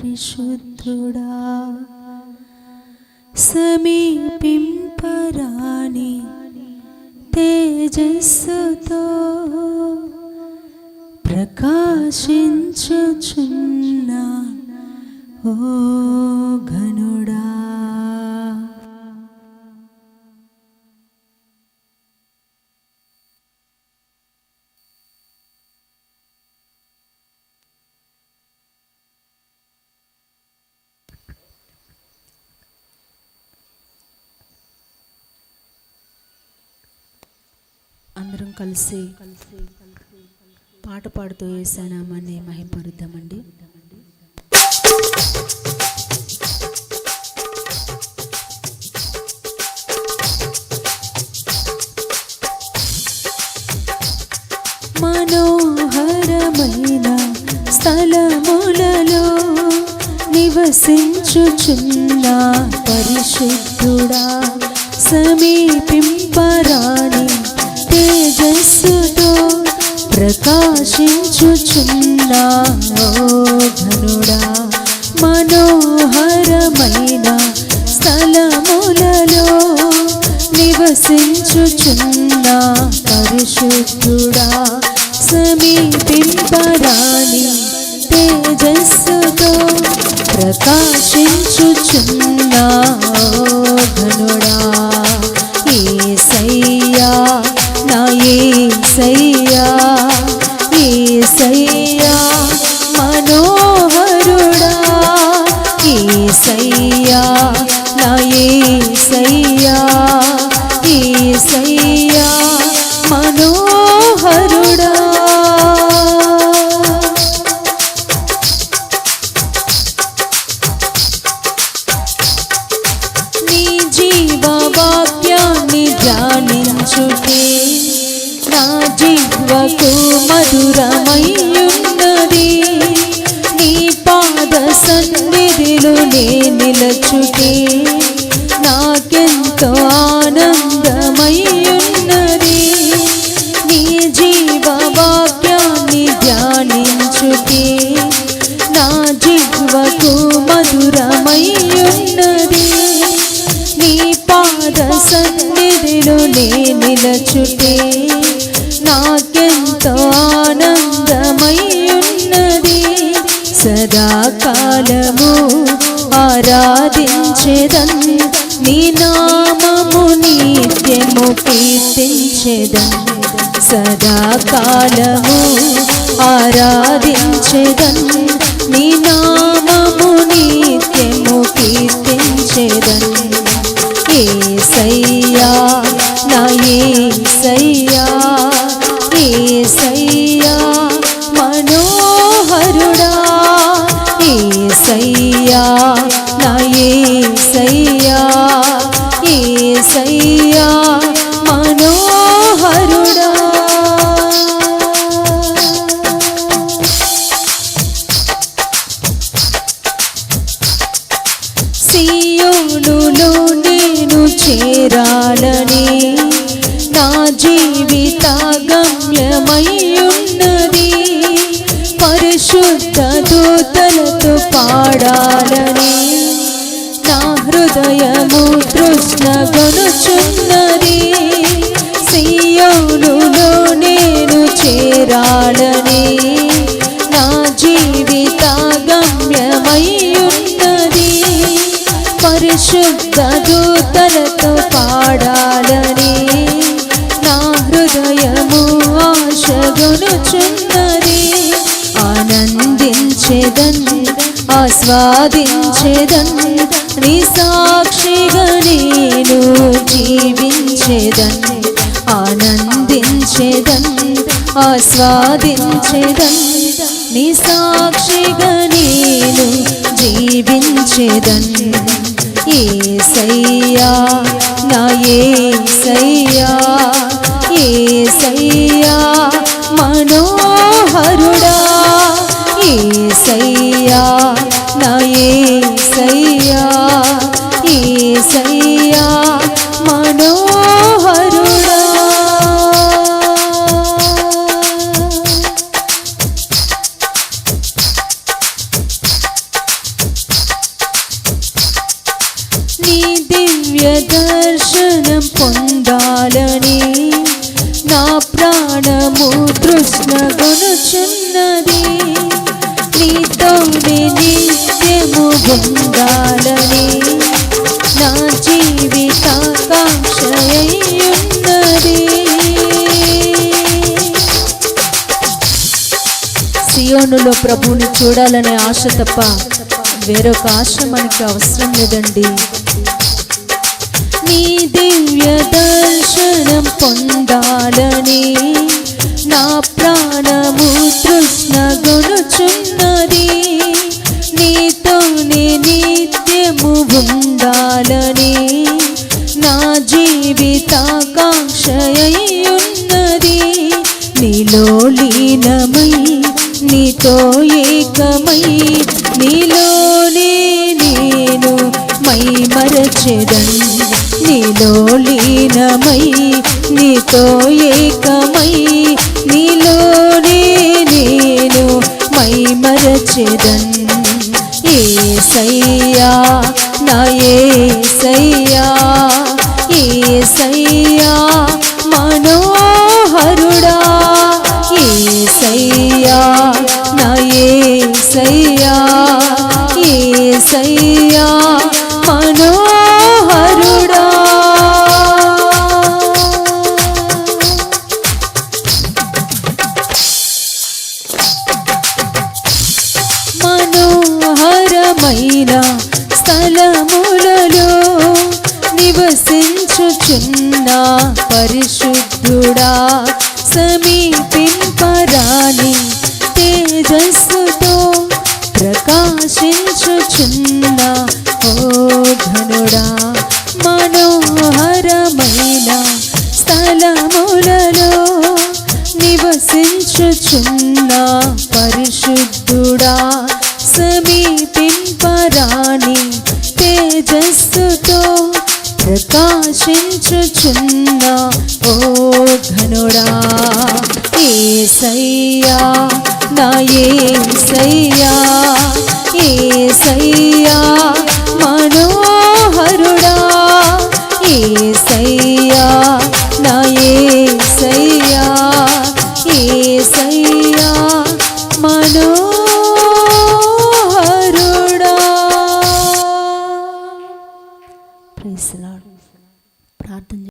పరిశుద్ధుడా సమీపింపరాని తేజస్సుతో ప్రకాశించుచున్నా. ఓ ఘనుడా అందరం కలిసి పాట పాడుతూ వేసానామని మహింపరుద్దామండి. మనోహరమైన స్థలములలో నివసించుచున్న పరిశుద్ధుడా సమీపింపరాణి తేజస్సుతో ప్రకాశించుచున్నావు ఓ ఘనుడా మనోహరమైన స్థలములలో నివసించుచున్న పరిశుద్ధుడా సమీపింపరాని తేజస్సుతో ప్రకాశించుచున్నా సదాకాలము ఆరాధించేదన్. నీ నామము నిత్యము కీర్తించేదన్. సదాకాలము ఆరాధించేదన్. నీ నామము నిత్యము కీర్తించేదన్. ఏ సయ్యా నా ఏ సయ్యా ఏ సయ్యా అయ్యున్నది పరిశుద్ధ దూతలతో పాడాలని నా హృదయము తృష్ణగొనుచున్నది సియోనులో నేను చేరాలని నా జీవిత గమ్యమయ్యున్నది పరిశుద్ధ దూత ఆనందించెదన్ ఆస్వాదించెదన్. నీ సాక్షిగా నేను జీవించెదన్. ఆనందించెదన్ ఆస్వాదించెదన్. నీ సాక్షిగా నేను జీవించెదన్. సయ్యా నా ఏ సయ్యా ఏ సయ్యా మనోహరుడా. ఏసయ్యా నా ఏసయ్యా ఏసయ్యా మనోహరుడా. నీ దివ్య దర్శనం పొందాలని నా ప్రాణము తృష్ణ కొనుచున్నది నీతోనే నిత్యము ఉండాలని నా జీవితాకాంక్షయున్నది సియోనులో ప్రభువుని చూడాలనే ఆశ తప్ప వేరొక ఆశ మనకి అవసరం లేదండి. నీ దివ్య దర్శనం పొందాలని నీలో లీనమై నీతో ఏకమై నీలోనే నేను మై మరచెదన్ నీలో లీనమై నీతో ఏకమై నీలోనే నేను మై మరచెదన్ సయ్యా నా ఏ సయ్యా ఏ సయ్యా పరిశుద్ధుడా సమీపింపరాని తేజస్సుతో ప్రకాశించుచున్న ఓ ఘనుడా మనోహరమైన స్థలములలో నివసించుచున్న పరిశుద్ధుడా. ఓ ఘనుడా ఏసయ్యా నా ఏ